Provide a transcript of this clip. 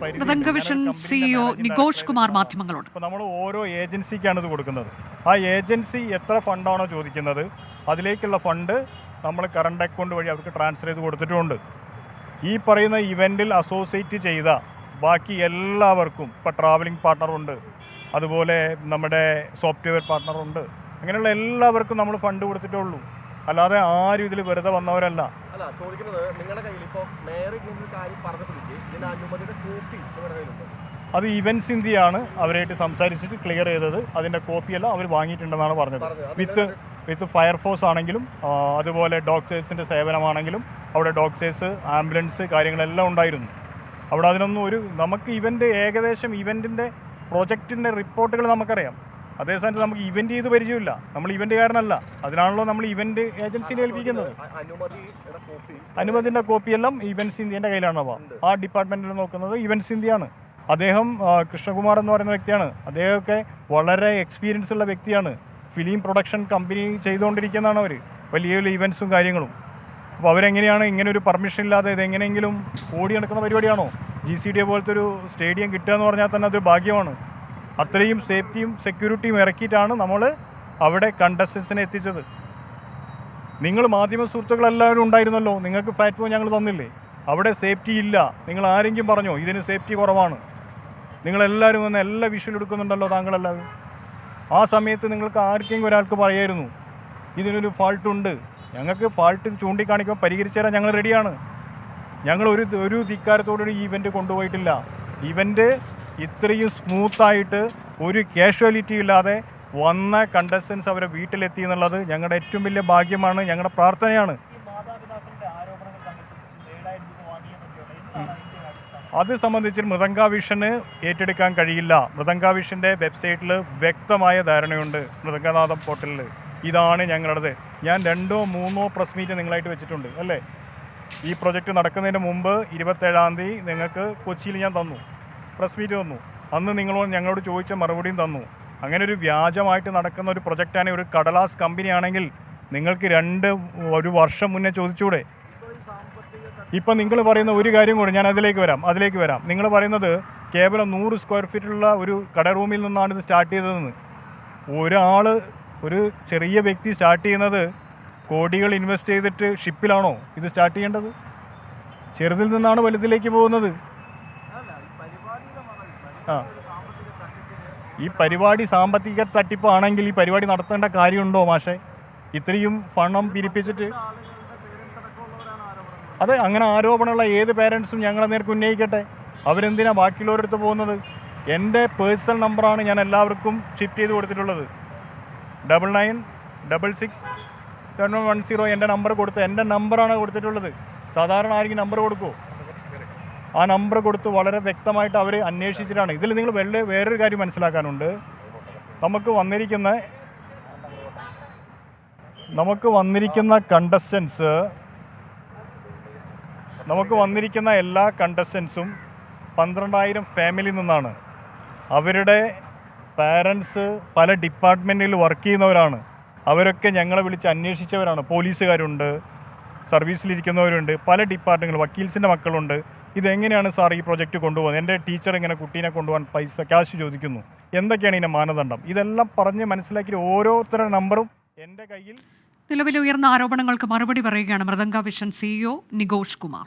പരിധി vision CEO Nikosh Kumar മാധ്യമങ്ങളോട്. നമ്മൾ ഓരോ ഏജൻസിക്കാണ് ഇത് കൊടുക്കുന്നത്. ആ ഏജൻസി എത്ര ഫണ്ടാണോ ചോദിക്കുന്നത് അതിലേക്കുള്ള ഫണ്ട് നമ്മൾ കറണ്ട് അക്കൗണ്ട് വഴി അവർക്ക് ട്രാൻസ്ഫർ ചെയ്ത് കൊടുത്തിട്ടുണ്ട്. ഈ പറയുന്ന ഇവന്റിൽ അസോസിയേറ്റ് ചെയ്ത ബാക്കി എല്ലാവർക്കും ഇപ്പോൾ ട്രാവലിംഗ് പാർട്ട്ണറുണ്ട് അതുപോലെ നമ്മുടെ സോഫ്റ്റ്വെയർ പാർട്ട്ണറുണ്ട് അങ്ങനെയുള്ള എല്ലാവർക്കും നമ്മൾ ഫണ്ട് കൊടുത്തിട്ടേ ഉള്ളൂ. അല്ലാതെ ആരും ഇതിൽ വെറുതെ വന്നവരല്ല. അല്ല ചോദിക്കുന്നത് നിങ്ങളുടെ കയ്യിൽ ഇപ്പോ മേയർ ഇങ്ങനെ കാര്യം പറഞ്ഞപ്പോഴേക്ക് ഇതിന്റെ അനുമതിയുടെ കോപ്പി നിങ്ങളുടെ കയ്യിലുണ്ട്? അത് ഇവൻസ് ഇന്ത്യയാണ് അവരായിട്ട് സംസാരിച്ചിട്ട് ക്ലിയർ ചെയ്തത്. അതിന്റെ കോപ്പിയെല്ലാം അവർ വാങ്ങിയിട്ടുണ്ടെന്നാണ് പറഞ്ഞത്. വിത്ത് വിത്ത് ഫയർഫോഴ്സ് ആണെങ്കിലും അതുപോലെ ഡോക്ടേഴ്സിന്റെ സേവനമാണെങ്കിലും അവിടെ ഡോക്ടേഴ്സ് ആംബുലൻസ് കാര്യങ്ങളെല്ലാം ഉണ്ടായിരുന്നു. അവിടെ അതിനൊന്നും ഒരു നമുക്ക് ഇവന്റ് ഏകദേശം ഇവന്റിന്റെ പ്രൊജക്റ്റിന്റെ റിപ്പോർട്ടുകൾ നമുക്കറിയാം. അതേസമയത്ത് നമുക്ക് ഇവന്റ് ചെയ്ത് പരിചയമില്ല. നമ്മൾ ഇവന്റുകാരനല്ല അതിനാണല്ലോ നമ്മൾ ഇവന്റ് ഏജൻസിനെ ഏൽപ്പിക്കുന്നത്. അനുമതിന്റെ അനുമതിയുടെ കോപ്പിയെല്ലാം ഇവന്റ്സ് ഇന്ത്യന്റെ കയ്യിലാണ് അപ്പോൾ ആ ഡിപ്പാർട്ട്മെന്റിൽ നോക്കുന്നത് ഇവന്റ്സ് ഇന്ത്യയാണ് അദ്ദേഹം കൃഷ്ണകുമാർ എന്ന് പറയുന്ന വ്യക്തിയാണ്. അദ്ദേഹമൊക്കെ വളരെ എക്സ്പീരിയൻസ് ഉള്ള വ്യക്തിയാണ്. ഫിലിം പ്രൊഡക്ഷൻ കമ്പനി ചെയ്തുകൊണ്ടിരിക്കുന്നതാണ് അവർ വലിയ വലിയ ഇവൻസും കാര്യങ്ങളും. അപ്പോൾ അവരെങ്ങനെയാണ് ഇങ്ങനെ ഒരു പെർമിഷൻ ഇല്ലാതെ ഇത് എങ്ങനെയെങ്കിലും ഓടി നടക്കുന്ന പരിപാടിയാണോ? ജി സി ഡി പോലത്തെ ഒരു സ്റ്റേഡിയം കിട്ടുക എന്ന് പറഞ്ഞാൽ തന്നെ അതൊരു ഭാഗ്യമാണ്. അത്രയും സേഫ്റ്റിയും സെക്യൂരിറ്റിയും ഇറക്കിയിട്ടാണ് നമ്മൾ അവിടെ കണ്ടസ്റ്റൻസിനെ എത്തിച്ചത്. നിങ്ങൾ മാധ്യമ സുഹൃത്തുക്കളെല്ലാവരും ഉണ്ടായിരുന്നല്ലോ. നിങ്ങൾക്ക് ഫാറ്റ് ഞങ്ങൾ തന്നില്ലേ? അവിടെ സേഫ്റ്റി ഇല്ല. നിങ്ങൾ ആരെങ്കിലും പറഞ്ഞോ? ഇതിന് സേഫ്റ്റി കുറവാണ്. നിങ്ങളെല്ലാവരും വന്ന് എല്ലാ വിഷ്വൽ എടുക്കുന്നുണ്ടല്ലോ താങ്കളെല്ലാവരും. ആ സമയത്ത് നിങ്ങൾക്ക് ആർക്കെങ്കിലും ഒരാൾക്ക് പറയായിരുന്നു ഇതിനൊരു ഫാൾട്ടുണ്ട് ഞങ്ങൾക്ക് ഫാൾട്ട് ചൂണ്ടിക്കാണിക്കുമ്പോൾ പരിഹരിച്ചു തരാൻ ഞങ്ങൾ റെഡിയാണ് ഞങ്ങൾ ഒരു ഒരു ധിക്കാരത്തോടുകൂടി ഈവന്റ് കൊണ്ടുപോയിട്ടില്ല. ഇവന്റ് ഇത്രയും സ്മൂത്തായിട്ട് ഒരു കാഷ്വാലിറ്റി ഇല്ലാതെ വന്ന കണ്ടസ്റ്റൻസ് അവരെ വീട്ടിലെത്തി എന്നുള്ളത് ഞങ്ങളുടെ ഏറ്റവും വലിയ ഭാഗ്യമാണ് ഞങ്ങളുടെ പ്രാർത്ഥനയാണ്. അത് സംബന്ധിച്ച് മൃദംഗ വിഷന് ഏറ്റെടുക്കാൻ കഴിയില്ല. മൃദംഗ വിഷന്റെ വെബ്സൈറ്റിൽ വ്യക്തമായ ധാരണയുണ്ട് മൃദംഗനാഥം പോർട്ടലിൽ ഇതാണ് ഞങ്ങളുടേത്. ഞാൻ രണ്ടോ മൂന്നോ പ്രസ് മീറ്റ് നിങ്ങളായിട്ട് വെച്ചിട്ടുണ്ട് അല്ലേ? ഈ പ്രൊജക്റ്റ് നടക്കുന്നതിന് മുമ്പ് ഇരുപത്തേഴാം തീയതി നിങ്ങൾക്ക് കൊച്ചിയിൽ ഞാൻ തന്നു. പ്രസ് മീറ്റ് തന്നു. അന്ന് നിങ്ങളോട് ഞങ്ങളോട് ചോദിച്ച മറുപടിയും തന്നു. അങ്ങനെ ഒരു വ്യാജമായിട്ട് നടക്കുന്ന ഒരു പ്രൊജക്റ്റാണ് ഒരു കടലാസ് കമ്പനിയാണെങ്കിൽ നിങ്ങൾക്ക് രണ്ട് ഒരു വർഷം മുന്നേ ചോദിച്ചൂടെ? ഇപ്പം നിങ്ങൾ പറയുന്ന ഒരു കാര്യം കൂടെ ഞാൻ അതിലേക്ക് വരാം അതിലേക്ക് വരാം. നിങ്ങൾ പറയുന്നത് കേവലം നൂറ് സ്ക്വയർ ഫീറ്റുള്ള ഒരു കട റൂമിൽ നിന്നാണ് ഇത് സ്റ്റാർട്ട് ചെയ്തതെന്ന്. ഒരാൾ ഒരു ചെറിയ വ്യക്തി സ്റ്റാർട്ട് ചെയ്യുന്നത് കോടികൾ ഇൻവെസ്റ്റ് ചെയ്തിട്ട് ഷിപ്പിലാണോ ഇത് സ്റ്റാർട്ട് ചെയ്യേണ്ടത്? ചെറുതിൽ നിന്നാണ് വലുതിലേക്ക് പോകുന്നത്? ഈ പരിപാടി സാമ്പത്തിക തട്ടിപ്പാണെങ്കിൽ ഈ പരിപാടി നടത്തേണ്ട കാര്യമുണ്ടോ മാഷെ? ഇത്രയും പണം പിരിപ്പിച്ചിട്ട്? അതെ അങ്ങനെ ആരോപണമുള്ള ഏത് പേരൻസും ഞങ്ങളെ നേർക്ക് ഉന്നയിക്കട്ടെ? അവരെന്തിനാ ബാക്കിയുള്ളവരടുത്ത് പോകുന്നത്? എന്റെ പേഴ്സണൽ നമ്പറാണ് ഞാൻ എല്ലാവർക്കും ഷിഫ്റ്റ് ചെയ്ത് കൊടുത്തിട്ടുള്ളത്. Double nine double six seven one zero എന്റെ നമ്പർ കൊടുത്ത് എന്റെ നമ്പറാണ് കൊടുത്തിട്ടുള്ളത്. സാധാരണ ആരെങ്കിലും നമ്പർ കൊടുക്കുമോ ആ നമ്പർ കൊടുത്ത് വളരെ വ്യക്തമായിട്ട് അവർ അന്വേഷിച്ചിട്ടാണ്. ഇതിൽ നിങ്ങൾ വേറെ വേറൊരു കാര്യം മനസ്സിലാക്കാനുണ്ട്. നമുക്ക് വന്നിരിക്കുന്ന നമുക്ക് വന്നിരിക്കുന്ന കണ്ടസ്റ്റൻസ് നമുക്ക് വന്നിരിക്കുന്ന എല്ലാ കണ്ടസ്റ്റൻസും പന്ത്രണ്ടായിരം ഫാമിലി നിന്നാണ്. അവരുടെ പാരൻസ് പല ഡിപ്പാർട്ട്മെന്റിൽ വർക്ക് ചെയ്യുന്നവരാണ്. അവരൊക്കെ ഞങ്ങളെ വിളിച്ച് അന്വേഷിച്ചവരാണ്. പോലീസുകാരുണ്ട് സർവീസിലിരിക്കുന്നവരുണ്ട് പല ഡിപ്പാർട്ട്മെന്റുകൾ വക്കീൽസിന്റെ മക്കളുണ്ട്. ഇതെങ്ങനെയാണ് സാർ ഈ പ്രൊജക്റ്റ് കൊണ്ടുപോകുന്നത്? എന്റെ ടീച്ചർ ഇങ്ങനെ കുട്ടീനെ കൊണ്ടുപോകാൻ പൈസ ക്യാഷ് ചോദിക്കുന്നു. എന്തൊക്കെയാണ് ഇതിന്റെ മാനദണ്ഡം? ഇതെല്ലാം പറഞ്ഞ് മനസ്സിലാക്കി ഓരോരുത്തരുടെ നമ്പറും എന്റെ കയ്യിൽ നിലവിലെ ഉയർന്ന ആരോപണങ്ങൾക്ക് മറുപടി പറയുകയാണ് മൃദംഗ വിഷൻ സിഇഒ നികോഷ് കുമാർ.